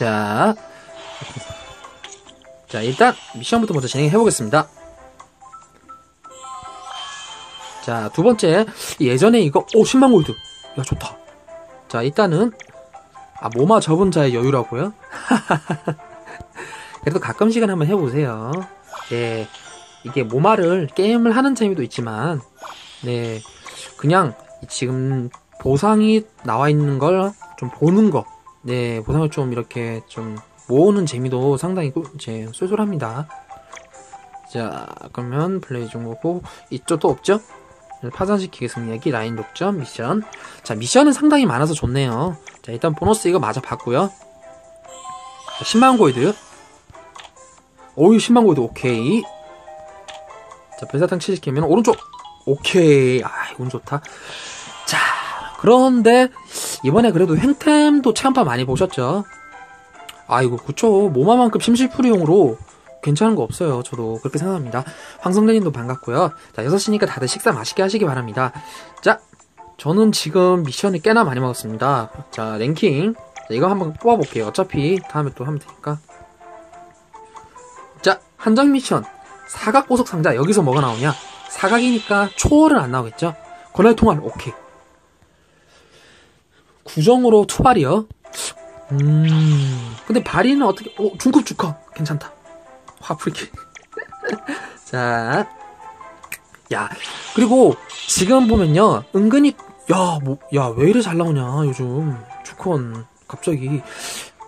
자, 자 일단 미션부터 먼저 진행해 보겠습니다. 자, 두 번째 예전에 이거 오 10만 골드. 야 좋다. 자 일단은 아 모마 접은 자의 여유라고요? 그래도 가끔씩은 한번 해보세요. 네, 이게 모마를 게임을 하는 재미도 있지만, 네, 그냥 지금 보상이 나와 있는 걸 좀 보는 거, 네, 보상을 좀 이렇게 좀 모으는 재미도 상당히 꿀- 이제 쏠쏠합니다. 자, 그러면 플레이 중고고 이쪽도 없죠? 네, 파산시키겠습니다. 여기 라인 독점 미션. 자, 미션은 상당히 많아서 좋네요. 자, 일단 보너스 이거 받고요. 자, 10만 골드. 오유 10만 골드 오케이. 자, 별사탕 치즈키면 오른쪽. 오케이. 아, 운 좋다. 자, 그런데 이번에 그래도 횡템도 체험판 많이 보셨죠? 아이고, 그쵸. 모마만큼 심실풀이용으로 괜찮은 거 없어요. 저도 그렇게 생각합니다. 황성대님도 반갑고요. 자, 6시니까 다들 식사 맛있게 하시기 바랍니다. 자, 저는 지금 미션을 꽤나 많이 먹었습니다. 자, 랭킹. 자, 이거 한번 뽑아볼게요. 어차피 다음에 또 하면 되니까. 자, 한정 미션. 사각 보석 상자. 여기서 뭐가 나오냐? 사각이니까 초월은 안 나오겠죠? 권할 통할. 오케이. 구정으로 투발이요? 음. 근데 발이는 어떻게, 오, 중급 주커. 괜찮다. 화풀기. 자. 야, 그리고 지금 보면요. 은근히, 야, 뭐, 야, 왜 이래 잘 나오냐, 요즘. 주컨. 갑자기.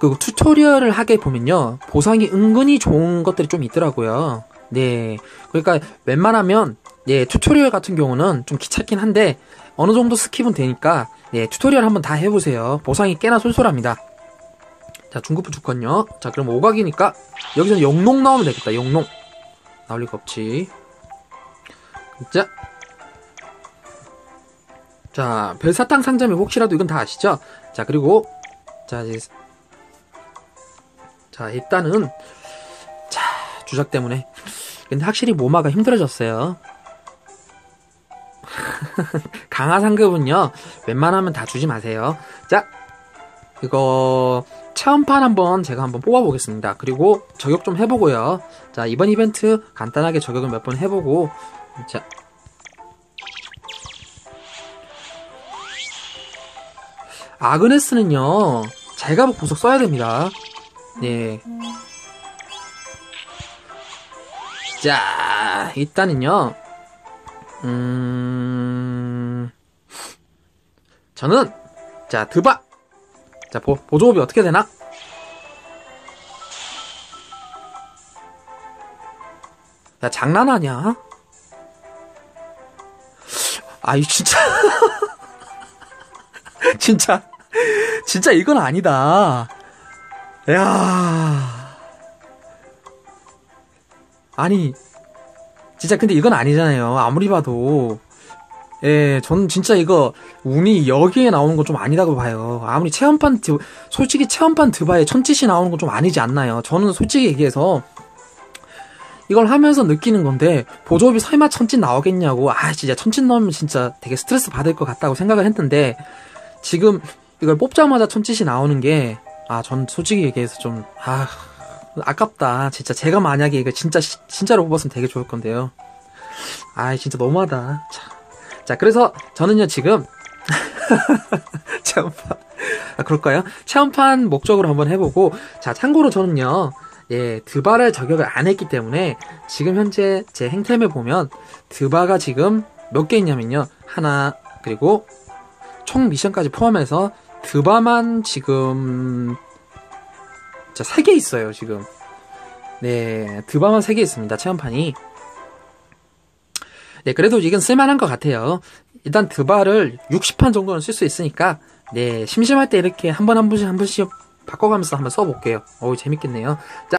그 튜토리얼을 하게 보면요. 보상이 은근히 좋은 것들이 좀 있더라고요. 네. 그러니까 웬만하면, 네, 튜토리얼 같은 경우는 좀 귀찮긴 한데, 어느 정도 스킵은 되니까, 네, 튜토리얼 한번 다 해보세요. 보상이 꽤나 쏠쏠합니다. 자, 중급부 주건요. 자, 그럼 오각이니까, 여기서 영농 나오면 되겠다, 영농. 나올 리가 없지. 자. 자, 별사탕 상점에 혹시라도 이건 다 아시죠? 자, 그리고, 자, 이제, 자, 일단은, 자, 주작 때문에. 근데 확실히 모마가 힘들어졌어요. 강화 상급은요, 웬만하면 다 주지 마세요. 자, 이거, 체험판 한번 제가 한번 뽑아보겠습니다. 그리고 저격 좀 해보고요. 자, 이번 이벤트 간단하게 저격을 몇 번 해보고, 자. 아그네스는요, 잘가복 보석 써야 됩니다. 네. 자, 일단은요, 음, 저는, 자, 드바! 자, 보, 보조업이 어떻게 되나? 야, 장난하냐? 아이, 진짜. 진짜. 진짜 이건 아니다. 야 아니, 진짜 근데 이건 아니잖아요. 아무리 봐도. 예, 저는 진짜 이거 운이 여기에 나오는 건 좀 아니다고 봐요. 아무리 체험판 드, 솔직히 체험판 드바에 천짓이 나오는 건 좀 아니지 않나요? 저는 솔직히 얘기해서 이걸 하면서 느끼는 건데 보조업이 설마 천짓 나오겠냐고 아 진짜 천짓 넣으면 진짜 되게 스트레스 받을 것 같다고 생각을 했는데 지금 이걸 뽑자마자 천짓이 나오는 게 아 전 솔직히 얘기해서 좀 아 아깝다 진짜 제가 만약에 이거 진짜 시- 진짜로 뽑았으면 되게 좋을 건데요 아 진짜 너무하다 참. 자 그래서 저는요 지금 체험판 아 그럴까요 체험판 목적으로 한번 해보고 자 참고로 저는요 예, 드바를 저격을 안 했기 때문에 지금 현재 제 행템에 보면 드바가 지금 몇 개 있냐면요. 하나, 그리고 총 미션까지 포함해서 드바만 지금 자, 3개 있어요, 지금. 네, 드바만 3개 있습니다. 체험판이. 네, 그래도 이건 쓸만한 것 같아요. 일단 드바를 60판 정도는 쓸 수 있으니까 네, 심심할 때 이렇게 한 번 한 번씩 한 번씩 바꿔가면서 한번 써볼게요. 어우, 재밌겠네요. 자,